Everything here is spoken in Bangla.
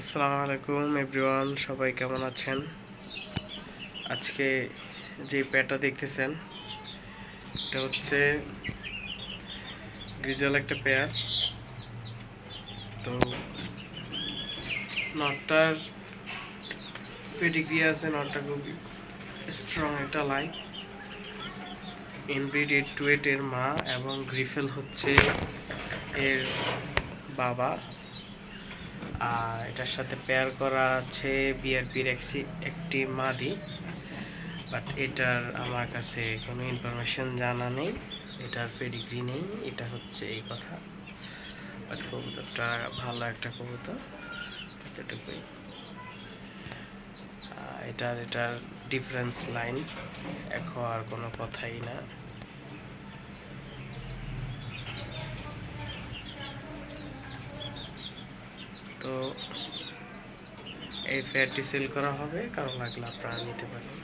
আসসালামু আলাইকুম এভরিওয়ান, সবাই কেমন আছেন? আজকে যে প্যাটা দেখতেছেন, এটা হচ্ছে গ্রিজাল একটা পেয়ার তো নটটার পেডিগ্রি আছে, নটটা খুবই স্ট্রং একটা লাইন ইনব্রিড এইট টু এর মা এবং গ্রিফেল হচ্ছে এর বাবা। আর এটার সাথে পেয়ার করা আছে বিআরপির একটি মাদি বাট এটার আমার কাছে কোনো ইনফরমেশন জানা নেই, এটার পেডিগ্রি নেই, এটা হচ্ছে এই কথা। বাট কবুতরটা ভালো একটা কবুতর, এতটুকুই। এটার এটার ডিফারেন্স লাইন এখন আর কোনো কথাই না। তো এই ফেয়ারটি সেল করা হবে কারও লাগলে আপনারা নিতে পারেন।